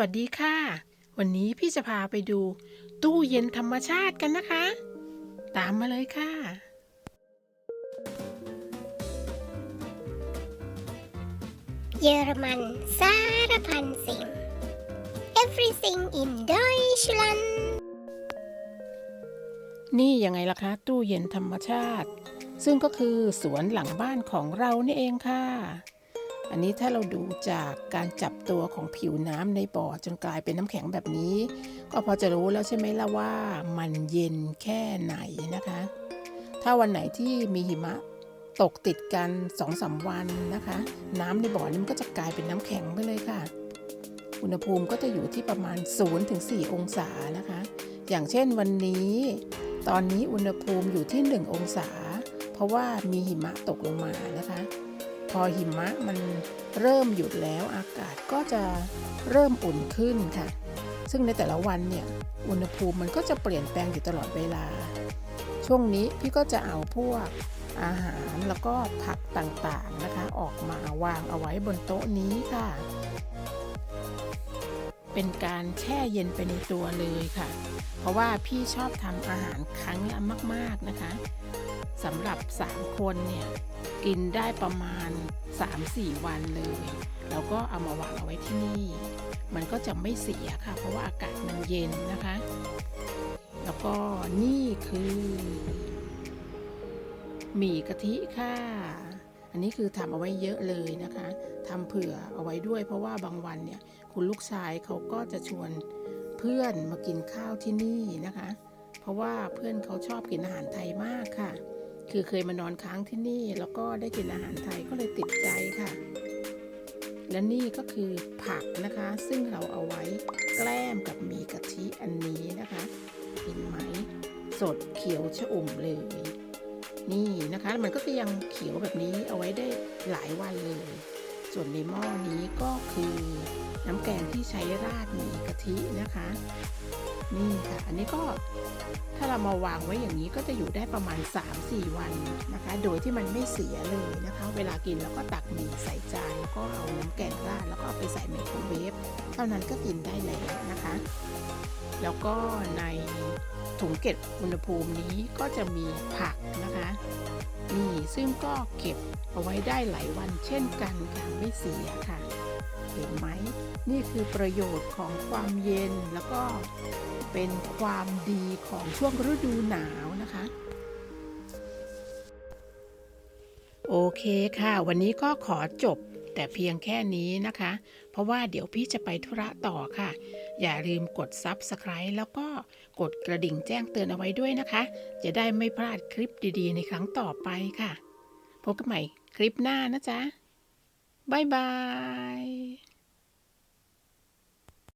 วัสดีค่ะ วันนี้พี่จะพาไปดู ตู้เย็นธรรมชาติกันนะคะ ตามมาเลยค่ะ เยอรมันสารพันสิ่ง everything in Deutschland นี่ยังไงล่ะคะ ตู้เย็นธรรมชาติ ซึ่งก็คือสวนหลังบ้านของเรานี่เองค่ะ อันนี้ถ้าเราดูจากการจับตัวของผิวน้ำในบ่อจนกลายเป็นน้ำแข็งแบบนี้ ก็พอจะรู้แล้วใช่ไหมล่ะว่ามันเย็นแค่ไหนนะคะ ถ้าวันไหนที่มีหิมะตกติดกันสองสามวันนะคะ น้ำในบ่อนี้มันก็จะกลายเป็นน้ำแข็งไปเลยค่ะ อุณหภูมิก็จะอยู่ที่ประมาณ 0-4 องศานะคะ อย่างเช่นวันนี้ ตอนนี้อุณหภูมิอยู่ที่ 1 องศา เพราะว่ามีหิมะตกลงมานะคะ พอหิมะมันเริ่มหยุดแล้วอากาศก็จะเริ่มอุ่นขึ้นค่ะ ซึ่งในแต่ละวันเนี่ยอุณหภูมิมันก็จะเปลี่ยนแปลงอยู่ตลอดเวลา ช่วงนี้พี่ก็จะเอาพวกอาหารแล้วก็ผักต่างๆนะคะ ออกมาวางเอาไว้บนโต๊ะนี้ค่ะ เป็นการแช่เย็นไปในตัวเลยค่ะ เพราะว่าพี่ชอบทำอาหารครั้งละมาก ๆนะคะ สำหรับ 3 คนเนี่ย กินได้ประมาณ 3-4 วันเลยแล้วก็เอามาวางเอาไว้ที่นี่ มันก็จะไม่เสียค่ะ เพราะว่าอากาศมันเย็นนะคะ แล้วก็นี่คือหมี่กะทิค่ะ อันนี้คือทำเอาไว้เยอะเลยนะคะทำเผื่อเอาไว้ด้วย เพราะว่าบางวันเนี่ย คุณลูกชายเขาก็จะชวนเพื่อนมากินข้าวที่นี่นะคะ เพราะว่าเพื่อนเขาชอบกินอาหารไทยมากค่ะ คือเคยมานอนค้างที่นี่แล้วก็ได้กินอาหารไทยก็เลยติดใจค่ะ และนี่ก็คือผักนะคะ ซึ่งเราเอาไว้แกล้มกับมีกะทิอันนี้นะคะเห็นไหมสดเขียวชะอมเลย นี่นะคะมันก็จะยังเขียวแบบนี้เอาไว้ได้หลายวันเลย ส่วนในหม้อนี้ก็คือน้ำแกง ใช้ราดหมี่กะทินะคะ นี่ค่ะ อันนี้ก็ถ้าเรามาวางไว้อย่างนี้ก็จะอยู่ได้ประมาณ 3-4 วันนะคะ โดยที่มันไม่เสียเลยนะคะ เวลากินแล้วก็ตักหมี่ใส่จานแล้วก็เอาน้ำแกงราดแล้วก็เอาไปใส่ไมโครเวฟเท่านั้นก็กินได้แล้วนะคะ แล้วก็ในถุงเก็บอุณหภูมินี้ก็จะมีผักนะคะนี่ซึ่งก็เก็บเอาไว้ได้หลายวันเช่นกันค่ะไม่เสียค่ะ เห็นไหม นี่คือประโยชน์ของความเย็นแล้วก็เป็นความดีของช่วงฤดูหนาวนะคะ โอเคค่ะ วันนี้ก็ขอจบแต่เพียงแค่นี้นะคะ เพราะว่าเดี๋ยวพี่จะไปธุระต่อค่ะ อย่าลืมกด Subscribe แล้วก็กดกระดิ่งแจ้งเตือนเอาไว้ด้วยนะคะ จะได้ไม่พลาดคลิปดีๆ ในครั้งต่อไปค่ะ พบกันใหม่คลิปหน้านะจ๊ะบ๊ายบาย